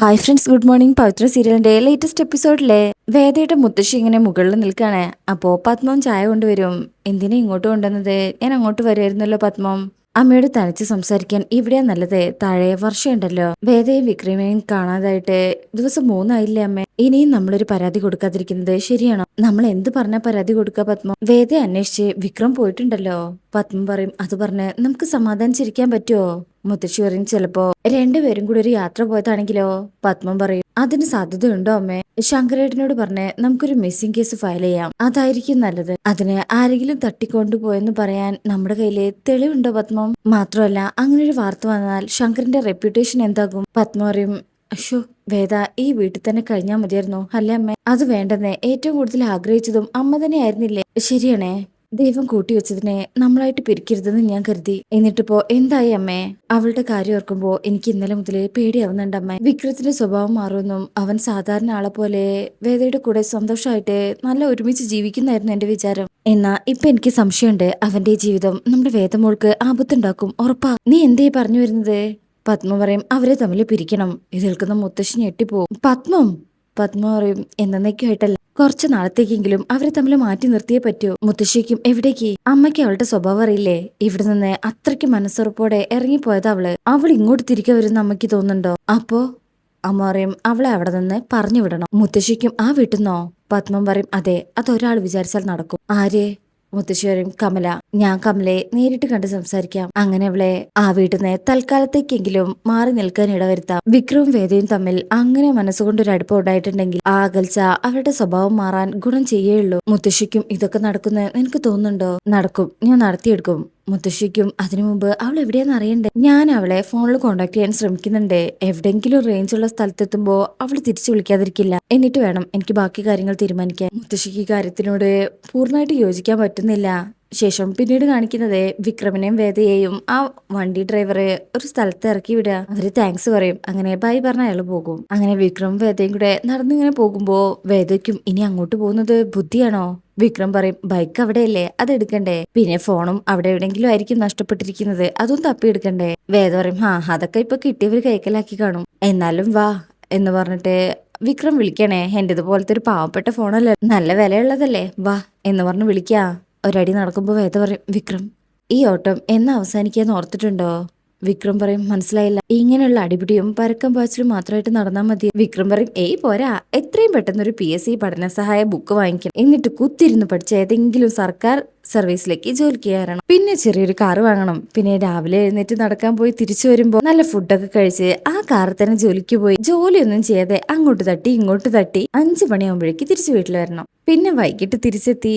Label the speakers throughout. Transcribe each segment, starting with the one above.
Speaker 1: Hi friends good morning Pavithra സീരിയലിന്റെ latest എപ്പിസോഡിലെ വേദയുടെ മുത്തശ്ശി ഇങ്ങനെ മുകളിൽ നിൽക്കുകയാണ്. അപ്പോ പത്മം ചായ കൊണ്ടുവരും. എന്തിനാ ഇങ്ങോട്ട് കൊണ്ടുവന്നത്? ഞാൻ അങ്ങോട്ട് വരുമായിരുന്നല്ലോ പത്മം. അമ്മയോട് തനിച്ച് സംസാരിക്കാൻ ഇവിടെയാ നല്ലത്. താഴെ വർഷമുണ്ടല്ലോ വേദയും വിക്രമയും കാണാതായിട്ട് ദിവസം മൂന്നായില്ലേ അമ്മ? ഇനിയും നമ്മളൊരു പരാതി കൊടുക്കാതിരിക്കുന്നത് ശരിയാണോ? നമ്മൾ എന്ത് പറഞ്ഞാൽ പരാതി കൊടുക്കുക പത്മ? വേദ അന്വേഷിച്ച് വിക്രം പോയിട്ടുണ്ടല്ലോ. പത്മ പറയും അത് പറഞ്ഞ് നമുക്ക് സമാധാനിച്ചിരിക്കാൻ പറ്റുമോ മുത്തശ്ശി പറയും ചിലപ്പോ. രണ്ടുപേരും കൂടി ഒരു യാത്ര പോയതാണെങ്കിലോ? പത്മം പറയും അതിന് സാധ്യതയുണ്ടോ അമ്മേ? ശങ്കരേട്ടനോട് പറഞ്ഞ് നമുക്കൊരു മിസ്സിംഗ് കേസ് ഫയൽ ചെയ്യാം. അതായിരിക്കും നല്ലത്. അതിന് ആരെങ്കിലും തട്ടിക്കൊണ്ടുപോയെന്ന് പറയാൻ നമ്മുടെ കയ്യിൽ തെളിവുണ്ടോ പത്മം? മാത്രമല്ല അങ്ങനെ ഒരു വാർത്ത വന്നാൽ ശങ്കറിന്റെ റെപ്യൂട്ടേഷൻ എന്താകും? പത്മ പറയും അശോ വേദ ഈ വീട്ടിൽ തന്നെ കഴിഞ്ഞാൽ മതിയായിരുന്നു അല്ലേ അമ്മേ? അത് വേണ്ടെന്നേ ഏറ്റവും കൂടുതൽ ആഗ്രഹിച്ചതും അമ്മ തന്നെ ആയിരുന്നില്ലേ ശരിയാണേ ദൈവം കൂട്ടിവെച്ചതിനെ നമ്മളായിട്ട് പിരിക്കരുതെന്ന് ഞാൻ കരുതി. എന്നിട്ടിപ്പോ എന്തായി അമ്മേ? അവളുടെ കാര്യം ഓർക്കുമ്പോ എനിക്ക് ഇന്നലെ മുതലേ പേടിയാവുന്നുണ്ട് അമ്മ. വിക്രത്തിന്റെ സ്വഭാവം മാറുമെന്നും അവൻ സാധാരണ ആളെ പോലെ വേദയുടെ കൂടെ സന്തോഷമായിട്ട് നല്ല ഒരുമിച്ച് ജീവിക്കുന്നായിരുന്നു എന്റെ വിചാരം. എന്നാ ഇപ്പൊ എനിക്ക് സംശയമുണ്ട്. അവന്റെ ജീവിതം നമ്മുടെ വേദമോൾക്ക് ആപത്തുണ്ടാക്കും ഉറപ്പാ. നീ എന്തേ പറഞ്ഞു വരുന്നത്? പത്മ പറയും അവരെ തമ്മിൽ പിരിക്കണം. ഇതിൽക്കുന്ന മുത്തശ്ശി ഞെട്ടിപ്പോവും പത്മം? പത്മ പറയും എന്നേക്കുമായിട്ടല്ല കുറച്ച് നാളത്തേക്കെങ്കിലും അവരെ തമ്മിൽ മാറ്റി നിർത്തിയേ പറ്റൂ. മുത്തശ്ശിക്കും എവിടേക്ക്? അമ്മയ്ക്ക് അവളുടെ സ്വഭാവം അറിയില്ലേ? ഇവിടെ നിന്ന് അത്രയ്ക്ക് മനസ്സുറപ്പോടെ ഇറങ്ങിപ്പോയത് അവൾ. അവൾ ഇങ്ങോട്ട് തിരികെ വരുന്ന അമ്മയ്ക്ക് തോന്നുന്നുണ്ടോ? അപ്പോ? അമ്മ പറയും അവളെ അവിടെ നിന്ന് പറഞ്ഞു വിടണം. മുത്തശ്ശിക്കും ആ വീട്ടുന്നോ പത്മം പറയും അതെ അതൊരാൾ വിചാരിച്ചാൽ നടക്കും. ആര്? മുത്തശ്ശി പറയും കമല ഞാൻ കമലയെ നേരിട്ട് കണ്ട് സംസാരിക്കാം. അങ്ങനെ അവളെ ആ വീട്ടിൽ നിന്ന് തൽക്കാലത്തേക്കെങ്കിലും മാറി നിൽക്കാൻ ഇടവരുത്താം. വിക്രവും വേദയും തമ്മിൽ അങ്ങനെ മനസ്സുകൊണ്ട് ഒരു അടുപ്പം ഉണ്ടായിട്ടുണ്ടെങ്കിൽ ആ അകൽച്ച അവരുടെ സ്വഭാവം മാറാൻ ഗുണം ചെയ്യേയുള്ളൂ. മുത്തശ്ശിക്കും ഇതൊക്കെ നടക്കുന്ന എനിക്ക് തോന്നുന്നുണ്ടോ? നടക്കും. ഞാൻ നടത്തിയെടുക്കും. മുത്തശ്ശിക്കും അതിനു മുമ്പ് അവൾ എവിടെയാന്ന് അറിയണ്ടേ? ഞാൻ അവളെ ഫോണിൽ കോണ്ടാക്ട് ചെയ്യാൻ ശ്രമിക്കുന്നുണ്ട്. എവിടെങ്കിലും റേഞ്ച് ഉള്ള സ്ഥലത്തെത്തുമ്പോൾ അവൾ തിരിച്ചു വിളിക്കാതിരിക്കില്ല. എന്നിട്ട് വേണം എനിക്ക് ബാക്കി കാര്യങ്ങൾ തീരുമാനിക്കാൻ. മുത്തശ്ശിക്ക് കാര്യത്തിനോട് പൂർണമായിട്ട് യോജിക്കാൻ പറ്റുന്നില്ല. ശേഷം പിന്നീട് കാണിക്കുന്നത് വിക്രമനെയും വേദയെയും ആ വണ്ടി ഡ്രൈവറെ ഒരു സ്ഥലത്ത് ഇറക്കി വിടുക. അവർ താങ്ക്സ് പറയും. അങ്ങനെ ബൈ പറഞ്ഞ അയാൾ പോകും. അങ്ങനെ വിക്രമും വേദയും കൂടെ നടന്നിങ്ങനെ പോകുമ്പോ വേദയ്ക്കും ഇനി അങ്ങോട്ട് പോകുന്നത് ബുദ്ധിയാണോ? വിക്രം പറയും ബൈക്ക് അവിടെയല്ലേ? അത് എടുക്കണ്ടേ? പിന്നെ ഫോണും അവിടെ എവിടെയെങ്കിലും ആയിരിക്കും നഷ്ടപ്പെട്ടിരിക്കുന്നത്. അതും തപ്പിയെടുക്കണ്ടേ വേദ പറയും ആ അതൊക്കെ ഇപ്പൊ കിട്ടിയവർ കൈക്കലാക്കി കാണും. എന്നാലും വാ എന്ന് പറഞ്ഞിട്ട് വിക്രം വിളിക്കണേ. എന്റേത് ഇതുപോലത്തെ ഒരു പാവപ്പെട്ട ഫോണല്ലേ? നല്ല വിലയുള്ളതല്ലേ? വാ എന്ന് പറഞ്ഞ് വിളിക്കാ. ഒരടി നടക്കുമ്പോൾ വേദ പറയും വിക്രം ഈ ഓട്ടം എന്ന് അവസാനിക്കാന്ന് ഓർത്തിട്ടുണ്ടോ? വിക്രം പറയും മനസ്സിലായില്ല. ഇങ്ങനെയുള്ള അടിപിടിയും പരക്കം പാച്ചിലും മാത്രമായിട്ട് നടന്നാൽ മതി. വിക്രം പറയും ഏയ് പോരാ എത്രയും പെട്ടെന്ന് ഒരു പി എസ് സി പഠന സഹായ ബുക്ക് വാങ്ങിക്കണം. എന്നിട്ട് കുത്തിരുന്ന് പഠിച്ച ഏതെങ്കിലും സർക്കാർ സർവീസിലേക്ക് ജോലിക്ക് കയറണം. പിന്നെ ചെറിയൊരു കാറ് വാങ്ങണം. പിന്നെ രാവിലെ എഴുന്നേറ്റ് നടക്കാൻ പോയി തിരിച്ചു വരുമ്പോൾ നല്ല ഫുഡൊക്കെ കഴിച്ച് ആ കാറിൽ തന്നെ ജോലിക്ക് പോയി. ജോലിയൊന്നും ചെയ്യാതെ അങ്ങോട്ട് തട്ടി ഇങ്ങോട്ട് തട്ടി അഞ്ചു മണിയാകുമ്പോഴേക്ക് തിരിച്ചു വീട്ടിൽ വരണം. പിന്നെ വൈകിട്ട് തിരിച്ചെത്തി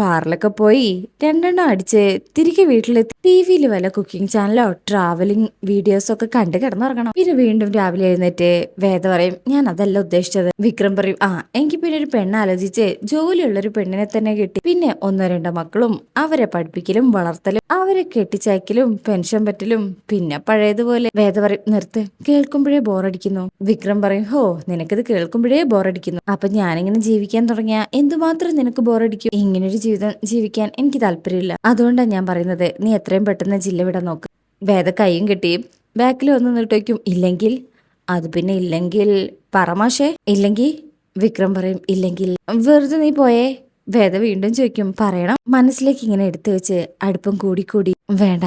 Speaker 1: ബാറിലൊക്കെ പോയി രണ്ടെണ്ണം അടിച്ച് തിരികെ വീട്ടിലെത്തി. ടി വിയിൽ വല്ല കുക്കിംഗ് ചാനലോ ട്രാവലിംഗ് വീഡിയോസോ ഒക്കെ കണ്ട് കിടന്നുറങ്ങണം. പിന്നെ വീണ്ടും രാവിലെ എഴുന്നേറ്റ് വേദ പറയും ഞാൻ അതല്ല ഉദ്ദേശിച്ചത്. വിക്രം പറയും ആ എനിക്ക് പിന്നെ ഒരു പെണ്ണ് ആലോചിച്ച് ജോലിയുള്ള ഒരു പെണ്ണിനെ തന്നെ കിട്ടി. പിന്നെ ഒന്നോ രണ്ടോ മക്കളും അവരെ പഠിപ്പിക്കലും വളർത്തലും അവരെ കെട്ടിച്ചയക്കലും പെൻഷൻ പറ്റലും പിന്നെ പഴയതുപോലെ വേദ പറയും നിർത്ത് കേൾക്കുമ്പോഴേ ബോറടിക്കുന്നു. വിക്രം പറയും ഹോ നിനക്കിത് കേൾക്കുമ്പോഴേ ബോറടിക്കുന്നു. അപ്പൊ ഞാനിങ്ങനെ ജീവിക്കാൻ തുടങ്ങിയാ എന്തുമാത്രം നിനക്ക് ബോറടിക്കും? ഇങ്ങനൊരു ജീവിതം ജീവിക്കാൻ എനിക്ക് താല്പര്യമില്ല. അതുകൊണ്ടാണ് ഞാൻ പറയുന്നത് നീ എത്രയും പെട്ടെന്ന് ജില്ല വിടാൻ നോക്കുക വേദ കൈയും കിട്ടി ബാക്കിൽ വന്ന് നിട്ടേക്കും ഇല്ലെങ്കിൽ? അത് പിന്നെ ഇല്ലെങ്കിൽ പറമാഷേ ഇല്ലെങ്കിൽ? വിക്രം പറയും ഇല്ലെങ്കിൽ. വെറുതെ നീ പോയേ? വേദ വീണ്ടും ചോദിക്കും പറയണം. മനസ്സിലേക്ക് ഇങ്ങനെ എടുത്തു വെച്ച് അടുപ്പം കൂടി കൂടി വേണ്ട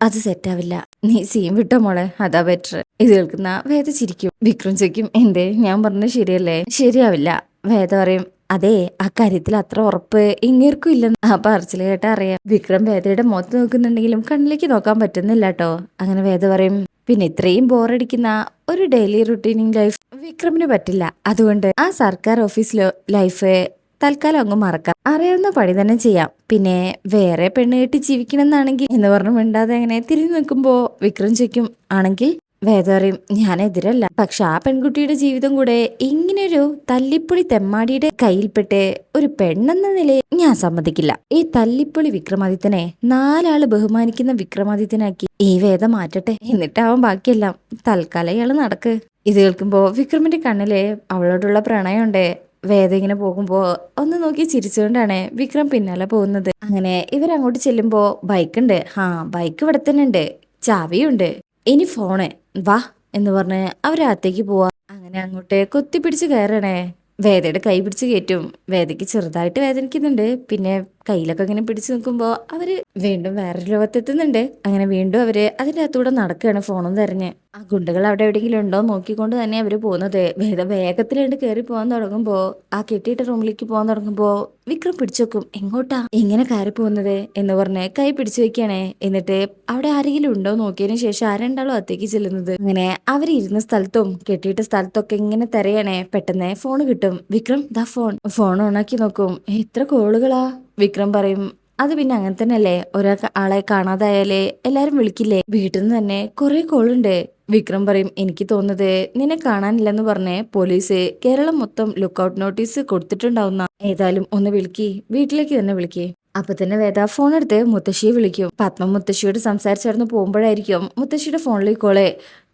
Speaker 1: അത് സെറ്റാവില്ല നീ സീൻ വിട്ടോ മോളെ? അതാ ബെറ്റർ ഇത് കേൾക്കുന്ന വേദ ചിരിക്കും. വിക്രം ചോദിക്കും എന്തേ? ഞാൻ പറഞ്ഞത് ശരിയല്ലേ? ശരിയാവില്ല. വേദ പറയും അതെ ആ കാര്യത്തിൽ അത്ര ഉറപ്പ് ഇങ്ങേർക്കും ഇല്ലെന്ന് ആ പറച്ചിൽ കേട്ടാ അറിയാം. വിക്രം വേദയുടെ മുഖത്ത് നോക്കുന്നുണ്ടെങ്കിലും കണ്ണിലേക്ക് നോക്കാൻ പറ്റുന്നില്ല കേട്ടോ അങ്ങനെ വേദ പറയും പിന്നെ ഇത്രയും ബോറടിക്കുന്ന ഒരു ഡെയിലി റുട്ടീനിങ് ലൈഫ് വിക്രമിന് പറ്റില്ല. അതുകൊണ്ട് ആ സർക്കാർ ഓഫീസിലോ ലൈഫ് തൽക്കാലം അങ്ങ് മറക്കാം. അറിയാവുന്ന പണി തന്നെ ചെയ്യാം. പിന്നെ വേറെ പെണ്ണ് കെട്ടി ജീവിക്കണം എന്നാണെങ്കിൽ എന്ന് പറഞ്ഞു മിണ്ടാതെ അങ്ങനെ തിരിഞ്ഞു നിൽക്കുമ്പോൾ വിക്രം ചോദിക്കും ആണെങ്കിൽ വേദ പറയും ഞാൻ എതിരല്ല പക്ഷെ ആ പെൺകുട്ടിയുടെ ജീവിതം കൂടെ ഇങ്ങനൊരു തല്ലിപ്പൊളി തെമ്മാടിയുടെ കയ്യിൽപ്പെട്ട് ഒരു പെണ്ണെന്ന നിലയിൽ ഞാൻ സമ്മതിക്കില്ല. ഈ തല്ലിപ്പൊളി വിക്രമാദിത്യനെ നാലാൾ ബഹുമാനിക്കുന്ന വിക്രമാദിത്യനാക്കി ഈ വേദം മാറ്റട്ടെ. എന്നിട്ടാവും ബാക്കിയെല്ലാം. തൽക്കാലം ഇയാൾ നടക്ക്. ഇത് കേൾക്കുമ്പോ വിക്രമിന്റെ കണ്ണിൽ അവളോടുള്ള പ്രണയമുണ്ട്. വേദ ഇങ്ങനെ പോകുമ്പോ ഒന്ന് നോക്കി ചിരിച്ചുകൊണ്ടാണ് വിക്രം പിന്നാലെ പോകുന്നത്. അങ്ങനെ ഇവരങ്ങോട്ട് ചെല്ലുമ്പോ ബൈക്കുണ്ട്. ഹാ ബൈക്ക് ഇവിടെ തന്നെ ഉണ്ട് ചാവിയുണ്ട്. ഇനി ഫോണ്. വാ എന്ന് പറഞ്ഞ് അവരകത്തേക്ക് പോവാ. അങ്ങനെ അങ്ങോട്ട് കൊത്തിപ്പിടിച്ച് കയറണേ. വേദയുടെ കൈ പിടിച്ച് കയറ്റും. വേദയ്ക്ക് ചെറുതായിട്ട് വേദനിക്കുന്നുണ്ട്. പിന്നെ കയ്യിലൊക്കെ ഇങ്ങനെ പിടിച്ചു നിൽക്കുമ്പോൾ അവർ വീണ്ടും വേറൊരു ലോകത്തെത്തുന്നുണ്ട്. അങ്ങനെ വീണ്ടും അവർ അതിന്റെ അകത്തൂടെ നടക്കുകയാണ് ഫോണും തെരഞ്ഞ്. ആ ഗുണ്ടകൾ അവിടെ എവിടെയെങ്കിലും ഉണ്ടോ നോക്കിക്കൊണ്ട് തന്നെ അവർ പോകുന്നത്. വേറെ വേഗത്തിലായിട്ട് കയറി പോകാൻ തുടങ്ങുമ്പോൾ ആ കെട്ടിയിട്ട റൂമിലേക്ക് പോകാൻ തുടങ്ങുമ്പോൾ വിക്രം പിടിച്ചു വെക്കും. എങ്ങോട്ടാ? എങ്ങനെ കയറി പോകുന്നത്? എന്ന് പറഞ്ഞ് കൈ പിടിച്ചു വെക്കുകയാണേ എന്നിട്ട് അവിടെ ആരെങ്കിലും ഉണ്ടോ നോക്കിയതിനു ശേഷം ആരുണ്ടാളോ അത്തേക്ക് ചെല്ലുന്നത്. അങ്ങനെ അവരിരുന്ന സ്ഥലത്തും കെട്ടിയിട്ട സ്ഥലത്തൊക്കെ ഇങ്ങനെ തിരയണേ. പെട്ടെന്ന് ഫോൺ കിട്ടും. വിക്രം ദാ ഫോൺ. ഫോൺ ഓണാക്കി നോക്കും. എത്ര കോളുകളാ? വിക്രം പറയും അത് പിന്നെ അങ്ങനെ തന്നെയല്ലേ? ഒരാൾ ആളെ കാണാതായാലേ എല്ലാരും വിളിക്കില്ലേ? വീട്ടിൽ നിന്ന് തന്നെ കുറെ കോളുണ്ട് വിക്രം പറയും എനിക്ക് തോന്നുന്നത് നിന്നെ കാണാനില്ലെന്ന് പറഞ്ഞ് പോലീസ് കേരളം മൊത്തം ലുക്കൌട്ട് നോട്ടീസ് കൊടുത്തിട്ടുണ്ടാവുന്ന. ഏതായാലും ഒന്ന് വിളിക്കി വീട്ടിലേക്ക് തന്നെ വിളിക്കേ. അപ്പൊ തന്നെ വേദ ഫോൺ എടുത്ത് മുത്തശ്ശിയെ വിളിക്കും. പത്മം മുത്തശ്ശിയോട് സംസാരിച്ചായിരുന്നു പോകുമ്പോഴായിരിക്കും മുത്തശ്ശിയുടെ ഫോണിലേക്ക് കോളെ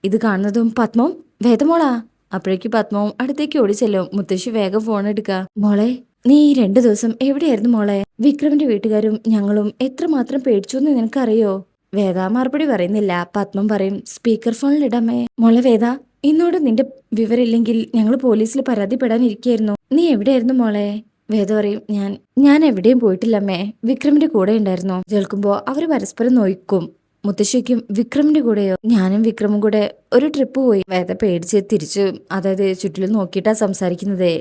Speaker 1: ഇത് കാണുന്നതും പത്മം? വേദമോളാ? അപ്പോഴേക്ക് പത്മവും അടുത്തേക്ക് ഓടിച്ചല്ലോ മുത്തശ്ശി വേഗം ഫോൺ എടുക്ക. മോളെ നീ ഈ രണ്ടു ദിവസം എവിടെയായിരുന്നു മോളെ? വിക്രമിന്റെ വീട്ടുകാരും ഞങ്ങളും എത്രമാത്രം പേടിച്ചു എന്ന് നിനക്കറിയോ? വേദ മറുപടി പറയുന്നില്ല. പത്മം പറയും സ്പീക്കർ ഫോണിലിടമേ മോളെ വേദ ഇന്നോട് നിന്റെ വിവരമില്ലെങ്കിൽ ഞങ്ങൾ പോലീസിൽ പരാതിപ്പെടാനിരിക്കായിരുന്നു നീ എവിടെയായിരുന്നു മോളെ? വേദ പറയും ഞാൻ ഞാൻ എവിടെയും പോയിട്ടില്ലമ്മേ വിക്രമിന്റെ കൂടെ ഉണ്ടായിരുന്നു. കേൾക്കുമ്പോ അവർ പരസ്പരം നോയിക്കും. മുത്തശ്ശിക്കും വിക്രമിന്റെ കൂടെയോ? ഞാനും വിക്രമും കൂടെ ഒരു ട്രിപ്പ് പോയി. വേദ പേടിച്ച് തിരിച്ചു അതായത് ചുറ്റിലും നോക്കിയിട്ടാ സംസാരിക്കുന്നത്.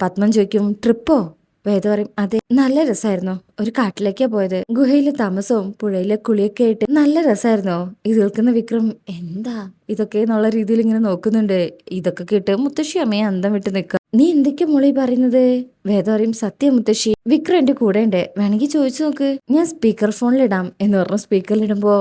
Speaker 1: പത്മം ചോദിക്കും ട്രിപ്പോ? വേദ പറയും അതെ നല്ല രസമായിരുന്നു ഒരു കാട്ടിലേക്കാ പോയത്. ഗുഹയിലെ താമസവും പുഴയിലെ കുളിയൊക്കെ ആയിട്ട് നല്ല രസമായിരുന്നു ഇത് കേൾക്കുന്ന വിക്രം എന്താ? ഇതൊക്കെ എന്നുള്ള രീതിയിൽ ഇങ്ങനെ നോക്കുന്നുണ്ട്. ഇതൊക്കെ കേട്ട് മുത്തശ്ശി അമ്മയെ അന്തം വിട്ട് നിൽക്കുക നീ എന്തൊക്കെ മോളി പറയുന്നത്? വേദ പറയും സത്യം മുത്തശ്ശി. വിക്രം എന്റെ കൂടെ ഉണ്ട് വേണമെങ്കിൽ ചോദിച്ചു നോക്ക്. ഞാൻ സ്പീക്കർ ഫോണിലിടാം. എന്ന് പറഞ്ഞു സ്പീക്കറിലിടുമ്പോ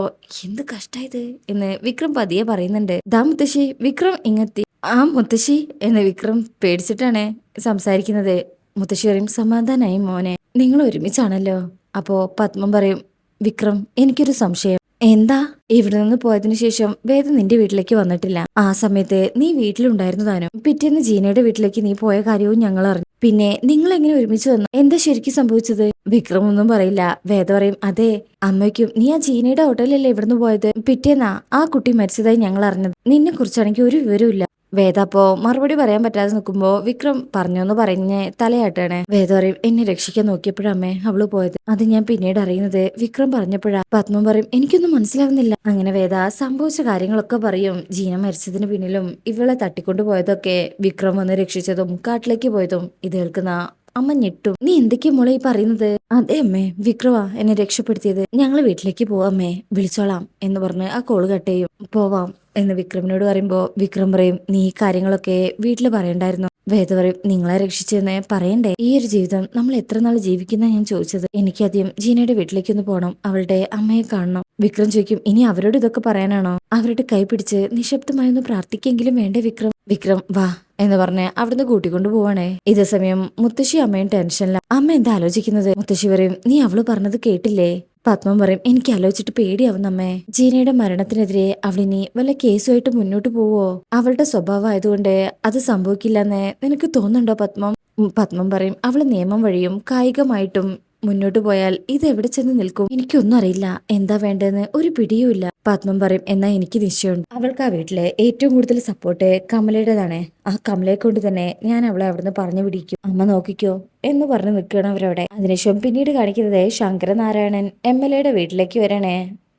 Speaker 1: എന്ത് കഷ്ടായത് എന്ന് വിക്രം പതിയെ പറയുന്നുണ്ട് ദാ മുത്തശ്ശി വിക്രം ഇങ്ങെത്തി. ആ മുത്തശ്ശി. എന്ന് വിക്രം പേടിച്ചിട്ടാണേ സംസാരിക്കുന്നത്. മുത്തശ്ശി പറയും സമാധാനായി മോനെ. നിങ്ങൾ ഒരുമിച്ചാണല്ലോ. അപ്പോ പത്മം പറയും വിക്രം എനിക്കൊരു സംശയം. എന്താ? ഇവിടെ നിന്ന് പോയതിനു ശേഷം വേദ നിന്റെ വീട്ടിലേക്ക് വന്നിട്ടില്ല. ആ സമയത്ത് നീ വീട്ടിലുണ്ടായിരുന്നു താനും. പിറ്റേന്ന് ജീനയുടെ വീട്ടിലേക്ക് നീ പോയ കാര്യവും ഞങ്ങൾ അറിഞ്ഞു. പിന്നെ നിങ്ങൾ എങ്ങനെ ഒരുമിച്ച് വന്നു? എന്താ ശരിക്കും സംഭവിച്ചത്? വിക്രം ഒന്നും പറയില്ല. വേദ പറയും അതെ അമ്മയ്ക്കും നീ ആ ജീനയുടെ ഹോട്ടലല്ലേ ഇവിടുന്ന് പോയത്? പിറ്റേന്നാ ആ കുട്ടി മരിച്ചതായി ഞങ്ങൾ അറിഞ്ഞത്. നിന്നെ കുറിച്ചാണെങ്കിൽ ഒരു വിവരവും വേദ മറുപടി പറയാൻ പറ്റാതെ നിൽക്കുമ്പോ വിക്രം പറഞ്ഞു എന്ന് പറഞ്ഞ് തലയാട്ടാണ്. വേദ പറയും എന്നെ രക്ഷിക്കാൻ നോക്കിയപ്പോഴമ്മേ അവൾ പോയത്. അത് ഞാൻ പിന്നീട് അറിയുന്നത് വിക്രം പറഞ്ഞപ്പോഴാ. പത്മം പറയും എനിക്കൊന്നും മനസ്സിലാവുന്നില്ല. അങ്ങനെ വേദ സംഭവിച്ച കാര്യങ്ങളൊക്കെ പറയും. ജീന മരിച്ചതിന് പിന്നിലും ഇവളെ തട്ടിക്കൊണ്ടു പോയതൊക്കെ വിക്രം വന്ന് രക്ഷിച്ചതും കാട്ടിലേക്ക് പോയതും ഇത് കേൾക്കുന്ന അമ്മ ഞെട്ടും. നീ എന്തൊക്കെയാ മോളെ ഈ പറയുന്നത്? അതെ അമ്മേ വിക്രവാ എന്നെ രക്ഷപ്പെടുത്തിയത്. ഞങ്ങൾ വീട്ടിലേക്ക് പോവാമേ വിളിച്ചോളാം എന്ന് പറഞ്ഞ് ആ കോൾ കട്ട് ചെയ്യും. പോവാം എന്ന് വിക്രമിനോട് പറയുമ്പോ വിക്രം പറയും നീ കാര്യങ്ങളൊക്കെ വീട്ടിൽ പറയണ്ടായിരുന്നു? വേദ പറയും നിങ്ങളെ രക്ഷിച്ചെന്ന് പറയണ്ടേ? ഈ ഒരു ജീവിതം നമ്മൾ എത്ര നാൾ ജീവിക്കുന്ന ഞാൻ ചോദിച്ചത്. എനിക്കാദ്യം ജീനയുടെ വീട്ടിലേക്ക് ഒന്ന് പോകണം അവളുടെ അമ്മയെ കാണണം. വിക്രം ചോദിക്കും ഇനി അവരോട് ഇതൊക്കെ പറയാനാണോ? അവരുടെ കൈ പിടിച്ച് നിശബ്ദമായി ഒന്ന് പ്രാർത്ഥിക്കെങ്കിലും വേണ്ടേ വിക്രം? വിക്രം വാ എന്ന് പറഞ്ഞ് അവിടുന്ന് കൂട്ടിക്കൊണ്ടു പോവാണേ. ഇതേ സമയം മുത്തശ്ശി അമ്മയും ടെൻഷനില്ല അമ്മ എന്താ ആലോചിക്കുന്നത്? മുത്തശ്ശി പറയും നീ അവൾ പറഞ്ഞത് കേട്ടില്ലേ? പത്മം പറയും എനിക്ക് ആലോചിച്ചിട്ട് പേടിയാവും നമ്മെ ജീനയുടെ മരണത്തിനെതിരെ അവളിനി വല്ല കേസുമായിട്ട് മുന്നോട്ട് പോവോ? അവളുടെ സ്വഭാവം ആയതുകൊണ്ട് അത് സംഭവിക്കില്ലെന്ന് നിനക്ക് തോന്നുന്നുണ്ടോ പത്മം? പത്മം പറയും അവൾ നിയമം വഴിയും കായികമായിട്ടും മുന്നോട്ട് പോയാൽ ഇത് എവിടെ ചെന്ന് നിൽക്കും? എനിക്കൊന്നും അറിയില്ല. എന്താ വേണ്ടതെന്ന് ഒരു പിടിയുമില്ല പത്മം പറയും എന്നാ എനിക്ക് നിശ്ചയമുണ്ട്. അവൾക്ക് ആ വീട്ടിലെ ഏറ്റവും കൂടുതൽ സപ്പോർട്ട് കമലയുടേതാണ്. ആ കമലയെ കൊണ്ട് തന്നെ ഞാൻ അവളെ അവിടുന്ന് പറഞ്ഞു പിടിക്കും അമ്മ നോക്കിക്കോ എന്ന് പറഞ്ഞു നിൽക്കുകയാണ് അവരവിടെ. അതിനുശേഷം പിന്നീട് കാണിക്കുന്നത് ശങ്കരനാരായണൻ എം എൽ എയുടെ വീട്ടിലേക്ക് വരണേ.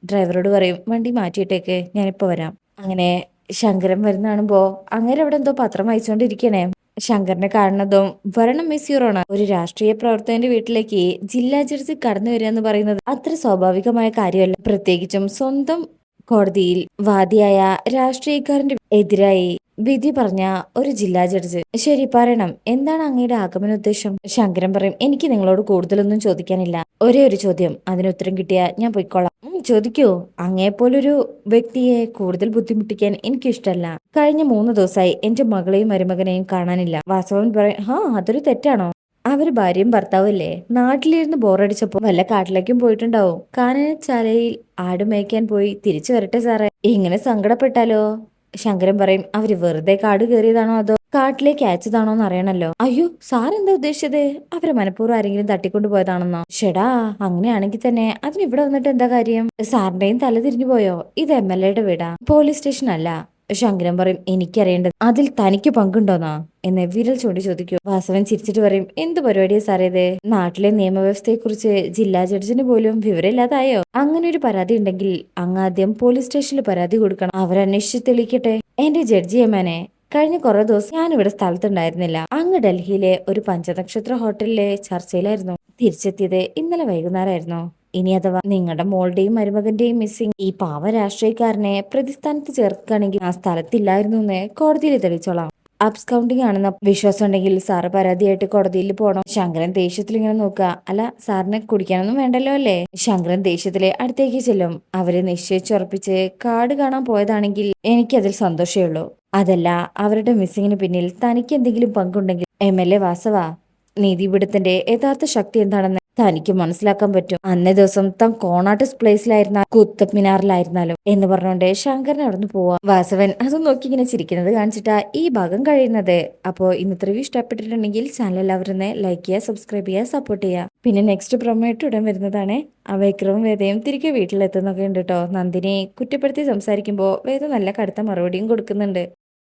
Speaker 1: ഡ്രൈവറോട് പറയും വണ്ടി മാറ്റിയിട്ടേക്ക് ഞാനിപ്പോ വരാം. അങ്ങനെ ശങ്കരൻ വരുന്ന കാണുമ്പോ അങ്ങനെ അവിടെ എന്തോ പത്രം വായിച്ചുകൊണ്ടിരിക്കണേ ശങ്കറിനെ കാണുന്നതും വരണം മെസ്യൂറാണ് ഒരു രാഷ്ട്രീയ പ്രവർത്തകന്റെ വീട്ടിലേക്ക് ജില്ലാ ജഡ്ജി കടന്നു വരിക എന്ന് പറയുന്നത് അത്ര സ്വാഭാവികമായ കാര്യമല്ല. പ്രത്യേകിച്ചും സ്വന്തം കോടതിയിൽ വാദിയായ രാഷ്ട്രീയക്കാരന്റെ എതിരായി വിധി പറഞ്ഞ ഒരു ജില്ലാ ജഡ്ജ്. ശരി പറയണം. എന്താണ് അങ്ങയുടെ ആഗമന ഉദ്ദേശം ശങ്കരൻ പറയും എനിക്ക് നിങ്ങളോട് കൂടുതലൊന്നും ചോദിക്കാനില്ല. ഒരേ ഒരു ചോദ്യം. അതിന് ഉത്തരം കിട്ടിയാൽ ഞാൻ പൊയ്ക്കോളാം. ചോദിക്കൂ. അങ്ങേപ്പോലൊരു വ്യക്തിയെ കൂടുതൽ ബുദ്ധിമുട്ടിക്കാൻ എനിക്കിഷ്ടല്ല. കഴിഞ്ഞ മൂന്ന് ദിവസമായി എന്റെ മകളെയും മരുമകനെയും കാണാനില്ല. വാസവൻ പറയും ഹാ അതൊരു തെറ്റാണോ? അവർ ഭാര്യയും ഭർത്താവല്ലേ നാട്ടിലിരുന്ന് ബോറടിച്ചപ്പോ വല്ല കാട്ടിലേക്കും പോയിട്ടുണ്ടാവും. കാനനച്ചാലയിൽ ആട് മേയ്ക്കാൻ പോയി തിരിച്ചു വരട്ടെ സാറേ. ഇങ്ങനെ സങ്കടപ്പെട്ടാലോ? ശങ്കരൻ പറയും അവർ വെറുതെ കാട് കയറിയതാണോ അതോ കാട്ടിലേക്ക് അയച്ചതാണോ എന്ന് അറിയണല്ലോ? അയ്യോ സാർ എന്താ ഉദ്ദേശിച്ചത്? അവരെ മനഃപൂർവം ആരെങ്കിലും തട്ടിക്കൊണ്ടു പോയതാണെന്നോ? ഷെടാ അങ്ങനെയാണെങ്കിൽ തന്നെ അതിന് ഇവിടെ വന്നിട്ട് എന്താ കാര്യം? സാറിന്റെയും തല തിരിഞ്ഞു പോയോ? ഇത് എം എൽ എയുടെ വീടാ. പോലീസ് സ്റ്റേഷൻ അല്ല ശങ്കരൻ പറയും എനിക്കറിയേണ്ടത് അതിൽ തനിക്ക് പങ്കുണ്ടോന്നാ? എന്ന് വിരൽ ചൂണ്ടി ചോദിക്കൂ. വാസവൻ ചിരിച്ചിട്ട് പറയും എന്ത് പരിപാടിയാ സാറേ ഇത്? നാട്ടിലെ നിയമവ്യവസ്ഥയെ കുറിച്ച് ജില്ലാ ജഡ്ജിന് പോലും വിവരമില്ലാതായോ? അങ്ങനെ ഒരു പരാതി ഉണ്ടെങ്കിൽ അങ്ങ് ആദ്യം പോലീസ് സ്റ്റേഷനിൽ പരാതി കൊടുക്കണം. അവരന്വേഷിച്ച് തെളിയിക്കട്ടെ എന്റെ ജഡ്ജി അമ്മനെ കഴിഞ്ഞ കുറെ ദിവസം ഇവിടെ സ്ഥലത്തുണ്ടായിരുന്നില്ല. അങ്ങ് ഡൽഹിയിലെ ഒരു പഞ്ചനക്ഷത്ര ഹോട്ടലിലെ ചർച്ചയിലായിരുന്നു. തിരിച്ചെത്തിയത് ഇന്നലെ വൈകുന്നേരമായിരുന്നു. ഇനി അഥവാ നിങ്ങളുടെ മോളുടെയും മരുമകന്റെയും മിസ്സിംഗ് ഈ പാവ രാഷ്ട്രീയക്കാരനെ പ്രതിസ്ഥാനത്ത് ചേർക്കുകയാണെങ്കിൽ ആ സ്ഥലത്തില്ലായിരുന്നു എന്ന് കോടതിയിൽ തെളിയിച്ചോളാം. അബ്സ്കൗണ്ടിങ് ആണെന്ന വിശ്വാസം ഉണ്ടെങ്കിൽ സാറ് പരാതിയായിട്ട് കോടതിയിൽ പോകണം ശങ്കരൻ ദേഷ്യത്തിൽ ഇങ്ങനെ നോക്കുക. അല്ല സാറിന് കുടിക്കാനൊന്നും വേണ്ടല്ലോ അല്ലേ? ശങ്കരൻ ദേഷ്യത്തിലെ അടുത്തേക്ക് ചെല്ലും. അവരെ നിശ്ചയിച്ചുറപ്പിച്ച് കാട് കാണാൻ പോയതാണെങ്കിൽ എനിക്കതിൽ സന്തോഷമേ ഉള്ളൂ. അതല്ല അവരുടെ മിസ്സിങ്ങിന് പിന്നിൽ തനിക്ക് എന്തെങ്കിലും പങ്കുണ്ടെങ്കിൽ എം എൽ എ വാസവ. നീതിപീഠത്തിന്റെ യഥാർത്ഥ ശക്തി എന്താണെന്ന് തനിക്ക് മനസ്സിലാക്കാൻ പറ്റും. അന്നേ ദിവസം താൻ കോണാട്ടസ് പ്ലേസിലായിരുന്ന കുത്തബ് മിനാറിലായിരുന്നാലും എന്ന് പറഞ്ഞുകൊണ്ട് ശങ്കരൻ അവിടുന്ന് പോവാ. വാസവൻ അത് നോക്കി ഇങ്ങനെ ചിരിക്കുന്നത് കാണിച്ചിട്ടാ ഈ ഭാഗം കഴിയുന്നത്. അപ്പോ ഇന്നത്തെ റിവ്യൂ ഇഷ്ടപ്പെട്ടിട്ടുണ്ടെങ്കിൽ ചാനൽ എല്ലാവരും ലൈക്ക് ചെയ്യുക സബ്സ്ക്രൈബ് ചെയ്യുക സപ്പോർട്ട് ചെയ്യുക. പിന്നെ നെക്സ്റ്റ് പ്രൊമോയിട്ട് ഉടൻ വരുന്നതാണ്. ആ വിക്രവും വേദയും തിരികെ വീട്ടിലെത്തുന്നൊക്കെ ഉണ്ട് കേട്ടോ നന്ദിനി കുറ്റപ്പെടുത്തി സംസാരിക്കുമ്പോൾ വേദ നല്ല കടുത്ത മറുപടിയും കൊടുക്കുന്നുണ്ട്.